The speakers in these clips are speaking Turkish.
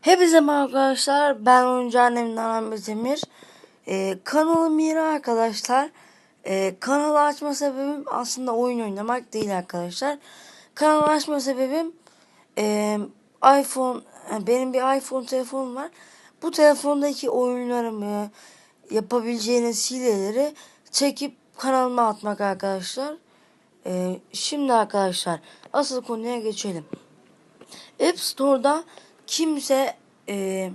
Hepinize merhaba arkadaşlar. Ben oyuncu annemden Ahmet Emir. Ee, kanalım yeni arkadaşlar. Ee, kanalı açma sebebim aslında oyun oynamak değil arkadaşlar. Kanalı açma sebebim e, iPhone, yani benim bir iPhone telefonum var. Bu telefondaki oyunlarımı yapabileceğiniz hileleri çekip kanalıma atmak arkadaşlar. Ee, şimdi arkadaşlar asıl konuya geçelim. App Store'da kimse e,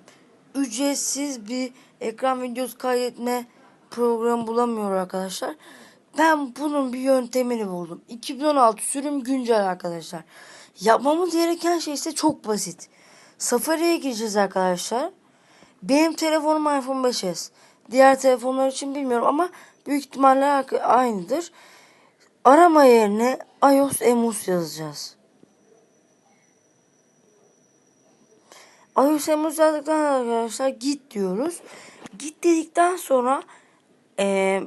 ücretsiz bir ekran videosu kaydetme programı bulamıyor arkadaşlar. Ben bunun bir yöntemini buldum. 2016 sürüm güncel arkadaşlar. Yapmamız gereken şey ise çok basit. Safari'ye gireceğiz arkadaşlar. Benim telefonum iPhone 5s. Diğer telefonlar için bilmiyorum ama büyük ihtimalle aynıdır. Arama yerine iOS Emus yazacağız. iOS Emus yazdıktan arkadaşlar git diyoruz. Git dedikten sonra e,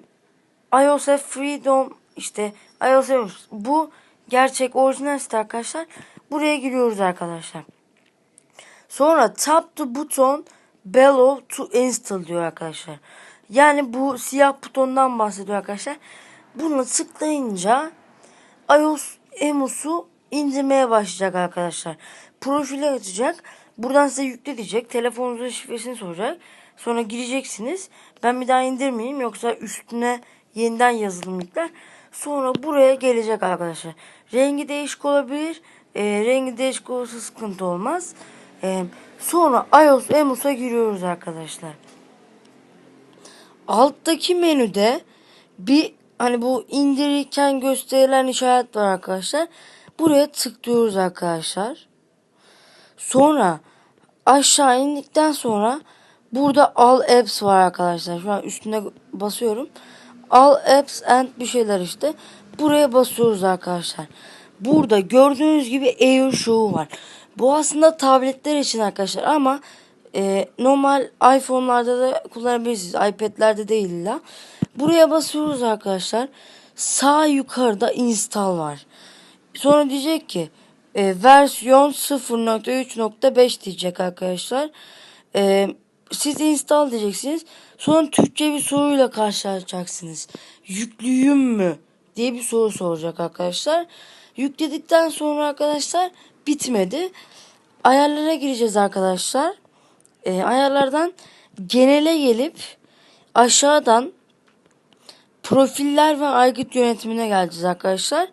iOS Freedom işte iOS bu gerçek orijinal site arkadaşlar. Buraya giriyoruz arkadaşlar. Sonra tap the button below to install diyor arkadaşlar. Yani bu siyah butondan bahsediyor arkadaşlar. Bunu tıklayınca iOS Emus'u indirmeye başlayacak arkadaşlar. Profili açacak. Buradan size yükle diyecek. Telefonunuzun şifresini soracak. Sonra gireceksiniz. Ben bir daha indirmeyeyim yoksa üstüne yeniden yazılım yükler. Sonra buraya gelecek arkadaşlar. Rengi değişik olabilir. E, rengi değişik olursa sıkıntı olmaz. E, sonra iOS Emus'a giriyoruz arkadaşlar. Alttaki menüde bir hani bu indirirken gösterilen işaret var arkadaşlar. Buraya tıklıyoruz arkadaşlar. Sonra aşağı indikten sonra burada all apps var arkadaşlar. Şu an üstüne basıyorum. All apps and bir şeyler işte. Buraya basıyoruz arkadaşlar. Burada gördüğünüz gibi Air Show var. Bu aslında tabletler için arkadaşlar ama e, normal iPhone'larda da kullanabilirsiniz. iPad'lerde değil illa. Buraya basıyoruz arkadaşlar. Sağ yukarıda install var. Sonra diyecek ki e, versiyon 0.3.5 diyecek arkadaşlar. E, siz install diyeceksiniz. Sonra Türkçe bir soruyla karşılaşacaksınız. Yüklüyüm mü? diye bir soru soracak arkadaşlar. Yükledikten sonra arkadaşlar bitmedi. Ayarlara gireceğiz arkadaşlar. E, ayarlardan genele gelip aşağıdan profiller ve aygıt yönetimine geleceğiz arkadaşlar.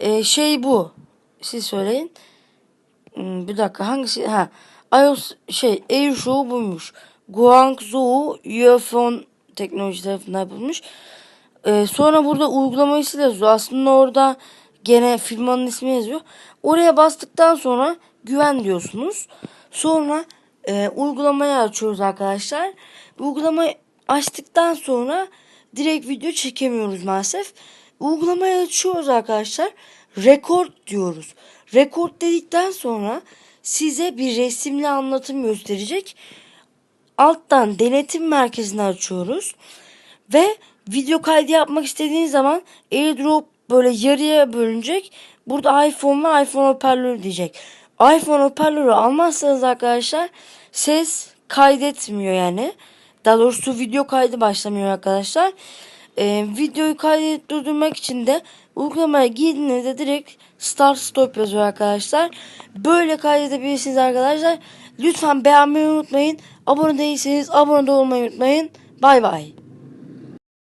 E, şey bu. Siz söyleyin. Hmm, bir dakika hangisi? Ha. iOS şey AirShow buymuş. Guangzhou Yuefeng teknoloji tarafından yapılmış. Ee, sonra burada uygulama ismi yazıyor. Aslında orada gene firmanın ismi yazıyor. Oraya bastıktan sonra güven diyorsunuz. Sonra e, uygulamayı açıyoruz arkadaşlar. Uygulamayı açtıktan sonra direkt video çekemiyoruz maalesef. Uygulamayı açıyoruz arkadaşlar. Rekord diyoruz. Rekord dedikten sonra size bir resimli anlatım gösterecek. Alttan denetim merkezini açıyoruz. Ve video kaydı yapmak istediğiniz zaman AirDrop böyle yarıya bölünecek. Burada iPhone ve iPhone hoparlörü diyecek. iPhone hoparlörü almazsanız arkadaşlar ses kaydetmiyor yani. Daha doğrusu video kaydı başlamıyor arkadaşlar. Ee, videoyu kaydedip durdurmak için de uygulamaya girdiğinizde direkt start stop yazıyor arkadaşlar. Böyle kaydedebilirsiniz arkadaşlar. Lütfen beğenmeyi unutmayın. Abone değilseniz abone olmayı unutmayın. Bay bay.